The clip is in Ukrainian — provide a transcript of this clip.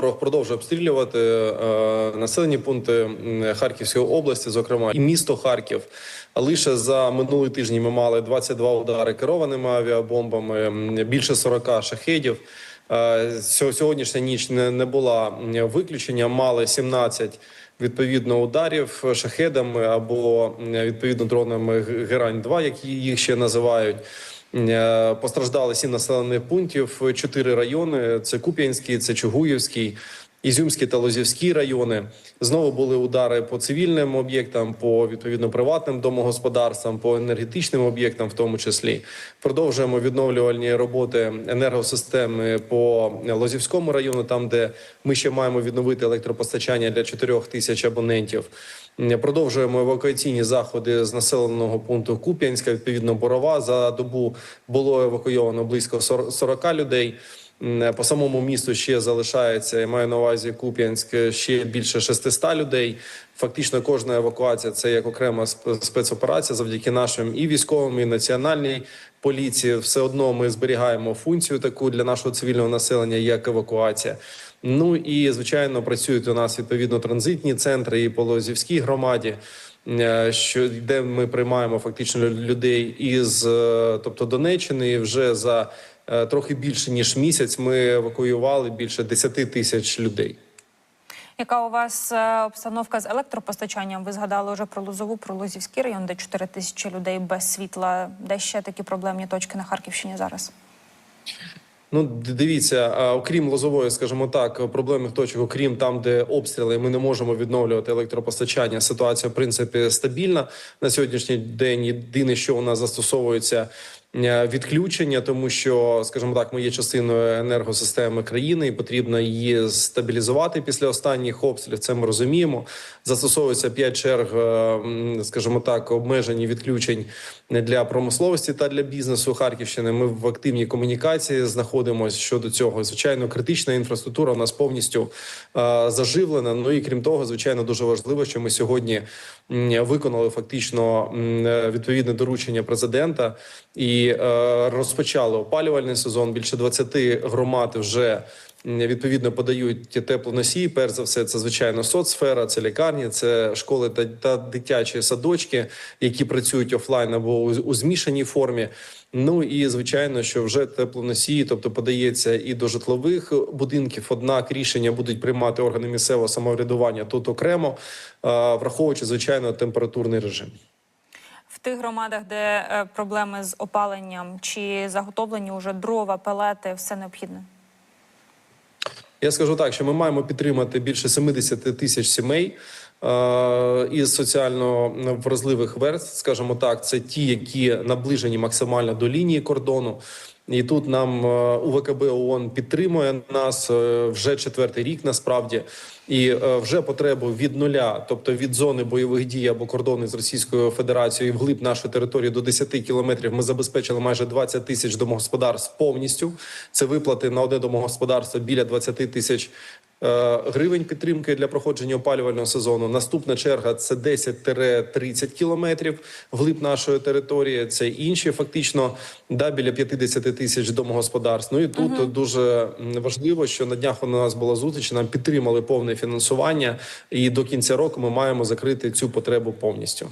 ворог продовжує обстрілювати е, населені пункти Харківської області, зокрема і місто Харків. Лише за минулий тиждень ми мали 22 удари керованими авіабомбами, більше 40 шахедів. Е, сьо- Сьогоднішня ніч не, не була виключення. Мали 17 відповідно ударів шахедами або відповідно дронами Герань 2 як їх ще називають. Е, Постраждали сім населених пунктів, чотири райони: це Куп'янський, це Чугуївський, Ізюмський та Лозівський райони. Знову були удари по цивільним об'єктам, по відповідно приватним домогосподарствам, по енергетичним об'єктам, в тому числі. Продовжуємо відновлювальні роботи енергосистеми по Лозівському району, там де ми ще маємо відновити електропостачання для 4 тисяч абонентів. Продовжуємо евакуаційні заходи з населеного пункту Куп'янська. Відповідно, Борова за добу було евакуйовано близько 40 40 людей. По самому місту ще залишається. Я маю на увазі Куп'янськ ще більше 600 людей. Фактично, кожна евакуація це як окрема спецоперація завдяки нашим і військовим, і національній поліції. Все одно ми зберігаємо функцію таку для нашого цивільного населення, як евакуація. Ну і звичайно працюють у нас відповідно транзитні центри і по Лозівській громаді. е, Що де ми приймаємо фактично людей із, е, тобто Донеччини, і вже за трохи більше ніж місяць ми евакуювали більше 10 тисяч людей. Яка у вас е, обстановка з електропостачанням? Ви згадали вже про Лозову, про Лозівський район, де 4 тисячі людей без світла. Де ще такі проблемні точки на Харківщині зараз? Ну, дивіться, окрім лозової, скажімо так, проблемних точок, окрім там, де обстріли, ми не можемо відновлювати електропостачання. Ситуація в принципі стабільна на сьогоднішній день. Єдине, що у нас застосовується е, відключення, тому що, скажімо так, ми є частиною енергосистеми країни, і потрібно її стабілізувати після останніх обстрілів. Це ми розуміємо. Застосовується 5 черг, е, скажімо так, обмежені відключень для промисловості та для бізнесу Харківщини. Ми в активній комунікації знаходимося щодо цього. Звичайно, критична інфраструктура у нас повністю е, заживлена. Ну і крім того, звичайно, дуже важливо, що ми сьогодні виконали фактично е, відповідне доручення президента і е, розпочали опалювальний сезон. Більше 20 громад вже. Відповідно подають теплоносії. Перш за все, це звичайно соцсфера, це лікарні, це школи та, та дитячі садочки, які працюють офлайн або у, у змішаній формі. Ну і звичайно, що вже теплоносії, тобто подається і до житлових будинків. Однак рішення будуть приймати органи місцевого самоврядування тут окремо, враховуючи звичайно температурний режим. Тих громадах, де е, проблеми з опаленням, чи заготовлені вже дрова, пелети, все необхідне? Я скажу так, що ми маємо підтримати більше 70 тисяч сімей е, із соціально вразливих верств, скажімо так, це ті, які наближені максимально до лінії кордону. І тут нам е, УВКБ ООН підтримує нас е, вже четвертий рік. Насправді, і е, вже потребу від нуля, тобто від зони бойових дій або кордони з Російською Федерацією, вглиб нашої території до 10 кілометрів. Ми забезпечили майже 20 тисяч домогосподарств повністю. Це виплати на одне домогосподарство біля 20 тисяч гривень підтримки для проходження опалювального сезону. Наступна черга це 10-30 кілометрів вглиб нашої території. Це інші фактично да біля 50 тисяч домогосподарств. Ну і тут дуже важливо, що на днях у нас була зустріч. Нам підтримали повне фінансування, і до кінця року ми маємо закрити цю потребу повністю.